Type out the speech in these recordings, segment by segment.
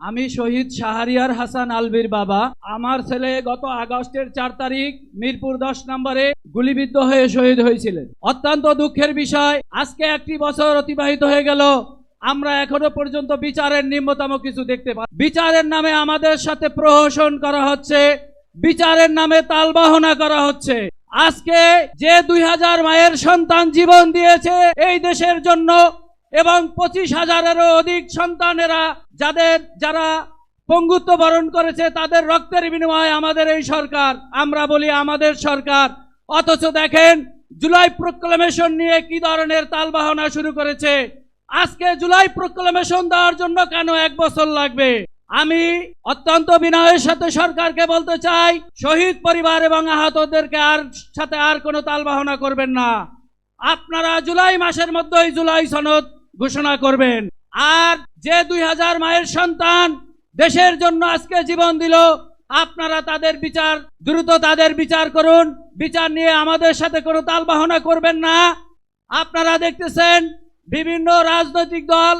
আমি শহীদ শাহরিয়ার হাসান আলবির বাবা। আমার ছেলে গত আগস্টের চার তারিখ মিরপুর দশ নম্বরে গুলিবিদ্ধ হয়ে শহীদ হয়েছিলেন। অত্যন্ত দুঃখের বিষয়, আজকে একটি বছর অতিবাহিত হয়ে গেল। আমরা এখনও পর্যন্ত বিচারের নিম্নতম কিছু দেখতে পাই বিচারের নামে আমাদের সাথে প্রহসন করা হচ্ছে, বিচারের নামে তালবাহনা করা হচ্ছে। আজকে যে দুই হাজার মায়ের সন্তান জীবন দিয়েছে এই দেশের জন্য এবং পঁচিশ হাজারেরও অধিক সন্তানেরা যাদের, যারা পঙ্গুত্ব বরণ করেছে, তাদের রক্তের বিনিময়ে আমাদের এই সরকার, আমরা বলি আমাদের সরকার। অথচ দেখেন, জুলাই প্রোক্লামেশন নিয়ে কি ধরনের তালবাহনা শুরু করেছে। আজকে জুলাই প্রোক্লামেশন দেওয়ার জন্য কেন এক বছর লাগবে? আমি অত্যন্ত বিনয়ের সাথে সরকারকে বলতে চাই, শহীদ পরিবার এবং আহতদেরকে আর সাথে আর কোনো তালবাহনা করবেন না। আপনারা জুলাই মাসের মধ্যেই জুলাই সনদ ঘোষণা করবেন। আর যে দুই হাজার মায়ের সন্তান দেশের জন্য আজকে জীবন দিল, আপনারা তাদের বিচার, দ্রুত তাদের বিচার করুন। বিচার নিয়ে আমাদের সাথে কোনো তালবাহনা করবেন না। আপনারা দেখতেছেন বিভিন্ন রাজনৈতিক দল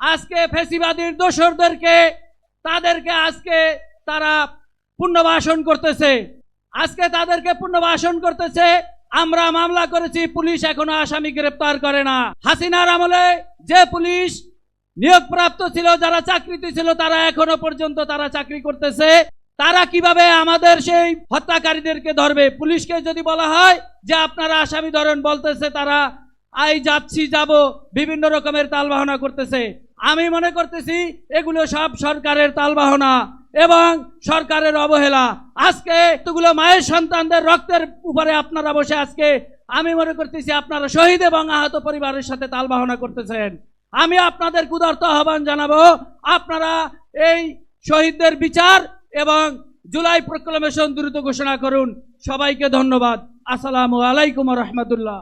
আজকে ফেসিবাদীর দোসরদেরকে, তাদেরকে আজকে তারা পুনর্বাসন করতেছে। আজকে তাদেরকে পুনর্বাসন করতেছে আমরা মামলা করেছি, পুলিশ এখনও আসামি গ্রেপ্তার করে না। হাসিনার আমলে যে পুলিশ নিয়োগপ্রাপ্ত ছিল, যারা চাকরিতে ছিল, তারা এখনও পর্যন্ত তারা চাকরি করতেছে। তারা কীভাবে আমাদের সেই হত্যাকারীদেরকে ধরবে? পুলিশকে যদি বলা হয় যে আপনারা আসামি ধরেন বলতেছে তারা, আই যাচ্ছি, যাব। বিভিন্ন রকমের তালবাহনা করতেছে। আমি মনে করতেছি এগুলো সব সরকারের তালবাহনা। এবং সরকারের অবহেলা। আজকে এতগুলো মায়ের সন্তানদের রক্তের উপরে আপনারা বসে আজকে আমি মনে করতেছি আপনারা শহীদ এবং আহত পরিবারের সাথে তাল তালবাহনা করতেছেন। আমি আপনাদের কুদার্ত আহ্বান জানাব, আপনারা এই শহীদদের বিচার এবং জুলাই প্রক্লামেশন দ্রুত ঘোষণা করুন। সবাইকে ধন্যবাদ। আসসালামু আলাইকুম রহমতুল্লাহ।